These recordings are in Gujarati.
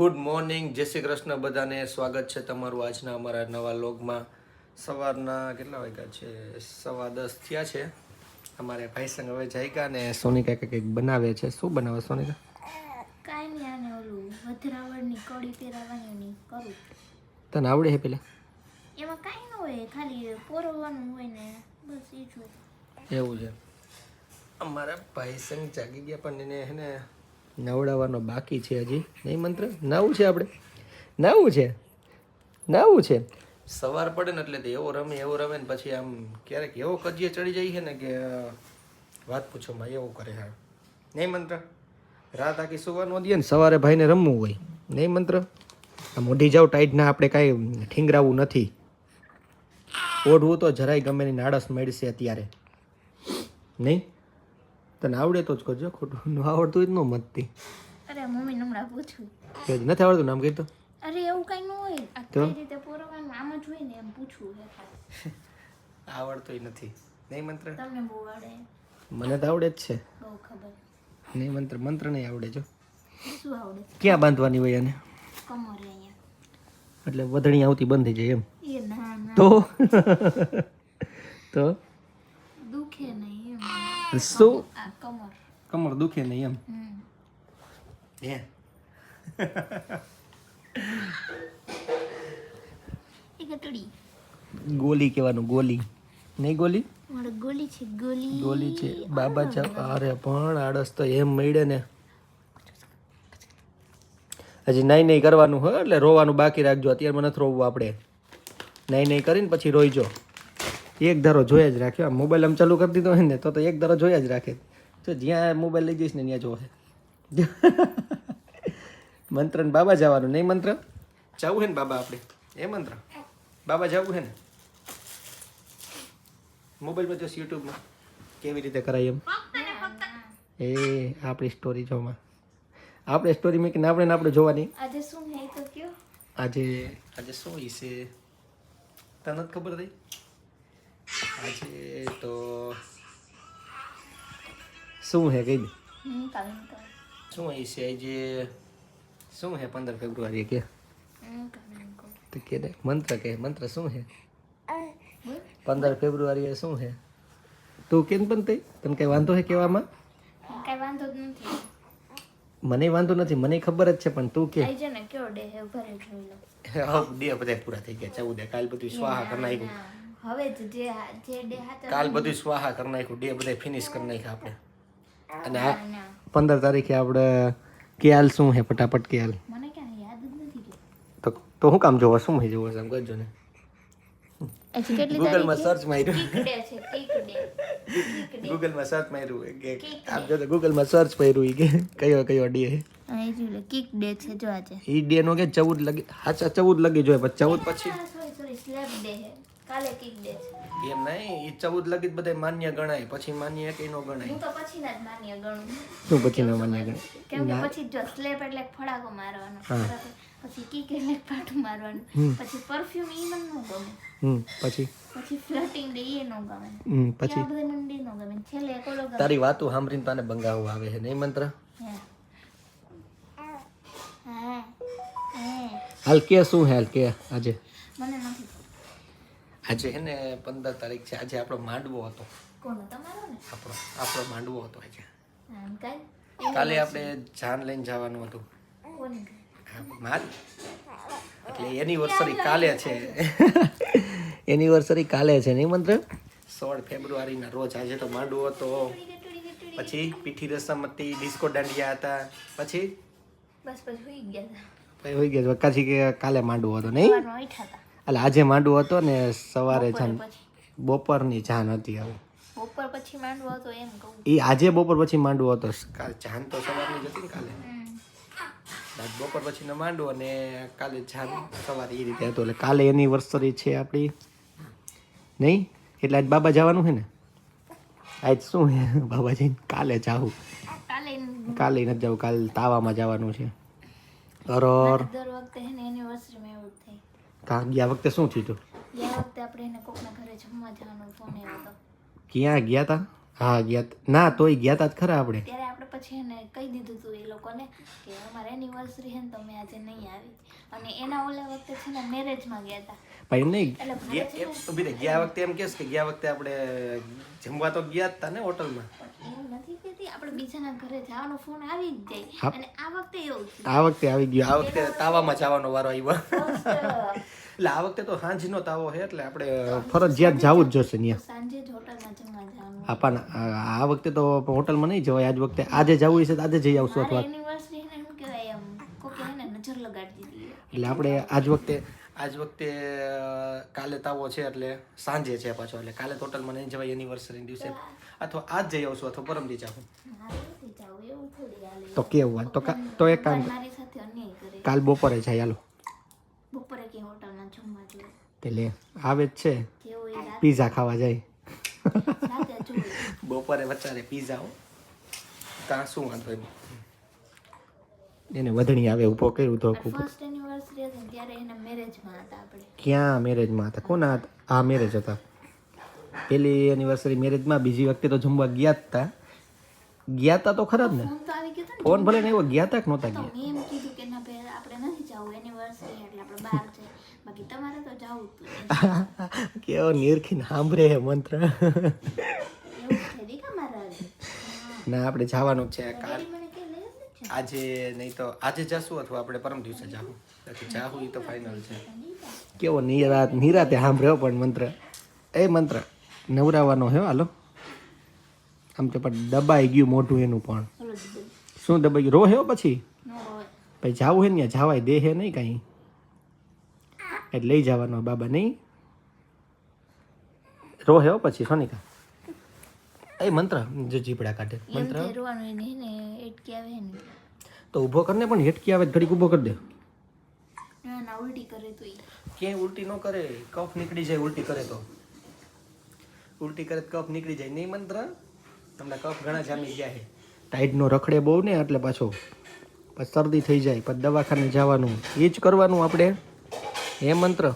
Good morning. જય શ્રી કૃષ્ણ બધાને. સ્વાગત છે તમારું આજના અમારા નવા લોગમાં. સવારના કેટલા વાગ્યા છે? સવા દસ થયા છે. અમારે ભાઈ સંગ હવે જાયકા ને સોનિકા કંઈક બનાવે છે. શું બનાવે સોનિકા? કાંઈ નહીં આને ઓલું વધરાવળની કડી પહેરાવાની કરું. તને આવડે છે પેલા? એમાં કાંઈ ન હોય. ખાલી પોરવાનું હોય ને બસ એ જ હોય. એવું છે. અમારા ભાઈ સંગ જાગી ગયા પણ એને હે ને નવડાવવાનો બાકી છે હજી. નહીં મંત્ર? નવું છે આપણે? નવું છે? નવું છે? સવાર પડે ને એટલે એવો રમે એવો રમે ને પછી આમ ક્યારેક એવો કજીએ ચડી જાય છે ને કે વાત પૂછો માં એવું કરે હા. નહીં મંત્ર? રાત આખી સુવાનું દે ને સવારે ભાઈને રમવું હોય. નહીં મંત્ર? આ મોઢી જાવ, ટાઈટ ના આપણે કાંઈ ઠીંગરાવું નથી. ઓઢવું તો જરાય ગમે ની નાળસ મળશે અત્યારે. નહીં? તને આવડે તો જ કરજો ખોટું ન આવડતું હોય તો ન મતતી અરે મમ્મી હમણાં પૂછું. કે નથી આવડતું નામ કહી તો અરે એવું કઈ ન હોય. આ કઈ રીતે પોરવાનું? આમ જ હોય ને એમ પૂછવું હે. આવડતું નથી. નહીં મંત્ર? તમને બહુ આવડે. મને તો આવડે જ છે. બહુ ખબર. નહીં મંત્ર મંત્ર નહીં આવડે જો. શું આવડે? ક્યાં બાંધવાની હોય એને કમરે અહીંયા. એટલે વધણી આવતી બંધ થઈ જાય એમ. એ ના ના. તો? તો? શું કમર કમર દુખે નહીં એમ હે એ ગોલી કહેવાનું ગોલી નહીં ગોલી ગોલી છે ગોલી ગોલી છે બાબા અરે પણ આળસ તો એમ મળે ને હજી નહીં નહીં કરવાનું હોય એટલે રોવાનું બાકી રાખજો અત્યારે નથી રોવું આપણે નહીં નહીં કરીને પછી રોઈજો એક ધારો જોયા જ રાખ્યો આ મોબાઈલ આમ ચાલુ કરી દીધો હોય ને તો તો એક ધારો જોયા જ રાખે. તો જ્યાં મોબાઈલ લઈ જઈશ ને ત્યાં જોશે મંત્ર ને બાબા જવાનું નહીં મંત્ર? જવું હે ને બાબા આપણે. એ મંત્ર? બાબા જવું હે ને? મોબાઈલમાં જોશ યુટ્યુબમાં કેવી રીતે કરાય એમ? એ આપણી સ્ટોરી જોવા આપણે સ્ટોરી મેં કે આપણે ને આપણે જોવાની? આજે શું હે તો કયો? આજે આજે શું હશે? તને ખબર થઈ? આજે તો શું હે કહી દે હમ કાલે કાલે શું હશે આજે? શું હે પંદર ફેબ્રુઆરી કે? હમ કાલે કાલે તો કે દે મંત્ર કે મંત્ર શું હે? પંદર ફેબ્રુઆરીએ શું હે? તું કેમ પણ થઈ તને કઈ વાંધો હે કહેવામાં? કઈ વાંધો જ નથી. મને વાંધો નથી મને ખબર જ છે પણ તું કે. આઈ છે ને કયો ડે હે? ઘરે જોઈ લો ડે બધા પૂરા થઈ ગયા ચૌદ કાલ બધું સ્વાહા કરી નાખ્યું. ના, હવે જ જે હા- જે ડે હાથે કાલ બધું સ્વાહા કરી નાખ્યું ડે બધા ફિનિશ કરી નાખ્યા આપણે. અને આ ના. પંદર તારીખે આપણે કેલ શું હે ફટાફટ કેલ. મને ક્યાં યાદ જ નથી કે તો તો શું કામ જોવો શું હે જોવો છે આમ કરજો ને. હજી કેટલી ગૂગલમાં સર્ચ માર્યું. કિક ડે છે કિક ડે કિક ડે ગૂગલમાં સર્ચ માર્યું કે આમ જો ગૂગલમાં સર્ચ કર્યું ઈ કે કયો કયો ડે હે. આ એ જોઈ લે કિક ડે છે જો આજે. ઈ ડે નો કે ચૌદ લગી હાચા ચૌદ લગી જોઈએ પછી ચૌદ પછી. સોરી સોરી સ્લેબ ડે હે. કાલે કિક ડે છે. એમ નહીં? ઈ ચૌદ લગી બધા માન્ય ગણાય. પછી માન્ય કે નો ગણાય. હું તો પછી ના જ માન્ય ગણું. શું પછી ના માન્ય ગણાય? કેમ કે પછી જો સ્લેપ એટલે ફડાકો મારવાનો. પછી કિક એટલે પાટું મારવાનું. પછી પરફ્યુમ ઈ મને નો ગમે. હમ પછી? પછી ફ્લર્ટિંગ ડે એ નો ગમે. હમ પછી? આ બધા મને નો ગમે. છેલ્લે એકલો ગમે. તારી વાતો સાંભળીને તને બંગાવું આવે છે નહીં મંત્ર? હે. હા. હાલ કે શું હે કે આજે? મને આજે હે ને પંદર તારીખ છે. આજે આપણો માંડવો હતો. કોનો? તમારો ને? આપણો આપણો માંડવો હતો આજે. કાલે આપણે જાન લઈને જવાનું હતું. માર એટલે એનિવર્સરી કાલે છે. એનિવર્સરી કાલે છે નહીં મંત્ર? સોળ ફેબ્રુઆરીના રોજ આજે તો માંડવો હતો. પછી પીઠી રસમ હતી ડિસ્કો દાંડિયા હતા. પછી? બસ પછી હોઈ ગયા પછી હોઈ ગયા વકાછી કે કાલે માંડવો હતો નહીં? એટલે આજે માંડવો હતો ને સવારે જાન બપોરની જાન હતી હવે. બપોર પછી માંડવો હતો એમ કહું. એ આજે બપોર પછી માંડવો હતો. કાલ જાન તો સવારની જ હતી ને કાલે. આજ બપોર પછીનો માંડવો અને કાલે જાન સવારે એ રીતે હતો. એટલે કાલે એનિવર્સરી છે આપણી નહીં? એટલે આજ બાબા જવાનું છે ને? આજ શું છે બાબા જઈને કાલે જાવું. કાલે કાલે નથી જવું કાલે તાવામાં જવાનું છે. અરર. દર વખતે એનિવર્સરી એનિવર્સરીમાં એવું થાય. કા ગયા વખતે શું થયું હતું ગયા વખતે આપણે એને કોકના ઘરે જમવા જવાનો ફોન આવ્યો હતો. ક્યાં ગયા તા? હા ગયા ના તોય ગયા તા ખરા આપણે. ત્યારે આપણે પછી એને કહી દીધું હતું એ લોકોને કે અમારે એનિવર્સરી છે ને તમે આજે નહીં આવી. અને એના ઓલા વખતે છે ને મેરેજમાં ગયા હતા પણ નહીં? એટલે ગયા- વખતે એમ કહેશ કે ગયા વખતે આપણે જમવા તો ગયા હતા તા ને હોટલમાં એવું નથી કહેતી આપણે બીજાના ઘરે જવાનો ફોન આવી જ જાય. અને આ વખતે એવું આ વખતે આવી ગયો. આ વખતે તાવામાં જવાનો વારો આવ્યો. એટલે આ વખતે તો સાંજનો તાવો છે એટલે આપણે ફરજિયાત જવું જ જોશે ત્યાં સાંજે જ હોટલમાં જમવા જવાનું. હા પણ આ વખતે તો હોટલમાં નહીં જવાય. આજ વખતે આજે જવું છે તો આજે જઈ આવશું અથવા એટલે આપણે આજ વખતે આજ વખતે કાલે તાવો છે એટલે સાંજે છે પાછો એટલે કાલે ટોટલ મને જવાય એનિવર્સરી દિવસે. અથવા આજ જઈ આવશું અથવા જાઉં જવું એવું થોડી તો કેવું વાત તો કા- તો એક કામ કાલ બપોરે જાય હાલો. બપોરે કે હોટલમાં જમવા જોઈએ. એટલે આવે જ છે. પીઝા ખાવા જાય. બપોરે વચારે પીઝા ત્યાં શું વાંધો હોય એને વધણી આવે ઊભો કર્યું તો ખૂબ હતી ત્યારે એના મેરેજમાં હતા આપણે. ક્યાં મેરેજમાં હતા? કોના હતા? આ મેરેજ હતા. પેલી એનિવર્સરી મેરેજમાં બીજી વખતે તો જમવા ગયા હતા ગયા હતા તો ખરાબ ને. ફોન ભલે ને એવો ગયા હતા કે નહોતા ગયા? એમ કીધું કે ના ભાઈ આપણે નથી જવું એનિવર્સરી એટલે આપણે બહાર છે. બાકી તમારે તો જવું જ કેવો નિરખીને સાંભળે હે મંત્ર. ના આપણે જવાનું છે આજે નહીં તો આજે જશું અથવા આપણે પરમ દિવસે જાવું બાકી તો ફાઇનલ છે. કેવો નિરાત નિરાતે સાંભળ્યો પણ મંત્ર. એ મંત્ર નવરાવાનો હે હાલો. આમ તો પણ દબાઈ ગયું મોઢું એનું પણ. શું દબાઈ ગયું? રોહ્યો પછી નો હોય પછી જાવું હે ને જવાય દે હે નહીં કાંઈ. એટલે લઈ જવાનો બાબા નહીં. રોહ્યો પછી સોનિકા. એ મંત્ર જો જીપડા કાઢે. મંત્ર. તે રોવાનું એને ને એટકી આવે હે ને. તો ઊભો કરીને પણ હેટકી આવે તો ઘડીક ઊભો કરી દે. ના ઉલટી કરે તો ક્યાંય ઉલટી ન કરે કફ નીકળી જાય ઉલટી કરે તો. ઉલટી કરે તો કફ નીકળી જાય. નહીં મંત્ર તમને કફ ઘણા જામી ગયા છે. ટાઈડનો રખડે બહુ ને એટલે પાછો પછી શરદી થઈ જાય પછી દવાખાને જવાનું. એ જ કરવાનું આપણે. હે મંત્ર?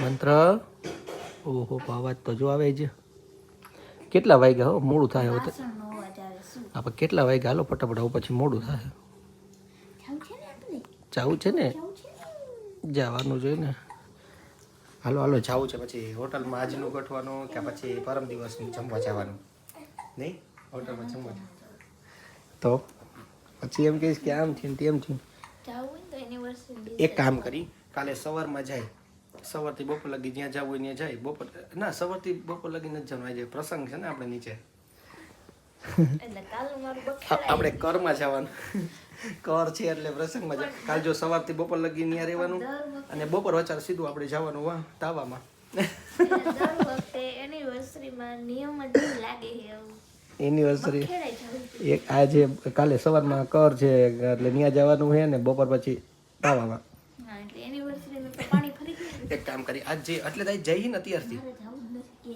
મંત્ર? ઓહો અવાજ તો જો આવે છે. કેટલા વાગ્યા હો? મોડું થાય હવે આપણે કેટલા વાગ્યા? હાલો ફટાફટ પછી મોડું થાય. જવું છે ને? જાવું છે ને. જવાનું જોઈએ ને હાલો હાલો જવું છે. પછી હોટલમાં આજનું ગોઠવાનું કે પછી પરમ દિવસનું જમવા જવાનું? નહીં? હોટલમાં જમવા તો પછી એમ કહીશ કે આમ છે ને તેમ એનિવર્સરી એક કામ કરી કાલે સવારમાં જાય. સવારથી બપોર લગી જ્યાં જવું હોય ત્યાં જાય. બપોર ના સવારથી બપોર લગી નથી જવાનું. જાય પ્રસંગ છે ને આપણે નીચે. આપણે કરમાં જવાનું. કર છે એટલે પ્રસંગમાં જાય કાલ જો સવારથી બપોર લગી ત્યાં રહેવાનું અને બપોર વચાર સીધું આપણે જવાનું વા તાવામાં. જ એનિવર્સરી એક આજે કાલે સવારમાં કર છે એટલે ત્યાં જવાનું છે ને બપોર પછી તાવામાં. એક કામ કરી આજ જે એટલે તાઈ જઈ ને અત્યારથી. જ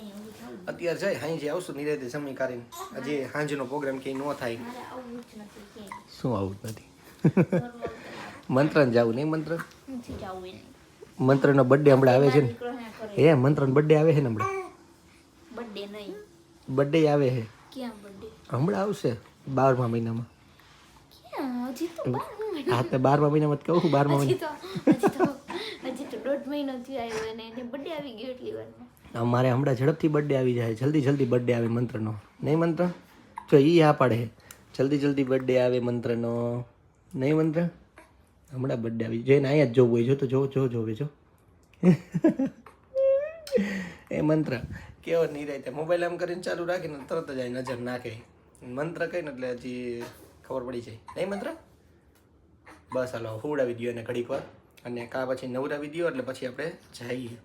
અત્યારે જાય હાંજે આવશું નિરેતે જમી કરીને આજે હાંજનો પ્રોગ્રામ ક્યાંય ન થાય. શું આવું નથી? મંત્રને જવું નહીં મંત્ર? મંત્રનો બર્થડે હમણાં આવે છે ને? હે મંત્રનો બર્થડે આવે છે ને હમણાં? બર્થડે નહીં. બર્થડે આવે છે? હમણાં આવશે બારમા મહિનામાં. હા તો બારમા મહિનામાં જ કહું બારમા હજી હજી તો દોઢ મહિનો થયો આવ્યો અને એને બર્થડે આવી ગયો એટલી વારમાં. મહિના અમારે હમણાં ઝડપથી બર્થડે આવી જાય. જલ્દી જલ્દી બર્થડે આવે મંત્રનો. નહીં મંત્ર? જો એ આ પાડે. જલ્દી જલ્દી બર્થડે આવે મંત્રનો. નહીં મંત્ર? હમણાં બર્થડે આવી. જોઈને અહીંયા જ જોવું હોય, જો તો જો જો જોવે જો. એ મંત્ર. કેવો નિરાય મોબાઈલ આમ કરીને ચાલુ રાખીને તરત જ આ નજર નાખે. મંત્ર કહીને એટલે હજી ખબર પડી જાય. નહીં મંત્ર? બસ હાલો હુડાવી દો એને ઘડીક વાર. અને કા પછી નવરાવી દો એટલે પછી આપણે જઈએ.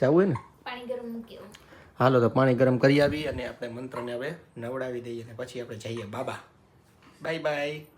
જવું હોય ને? પાણી ગરમ મૂક્યો હાલો તો પાણી ગરમ કરી આવી અને આપણે મંત્રને હવે નવડાવી દઈએ અને પછી આપણે જઈએ બાબા. Bye bye.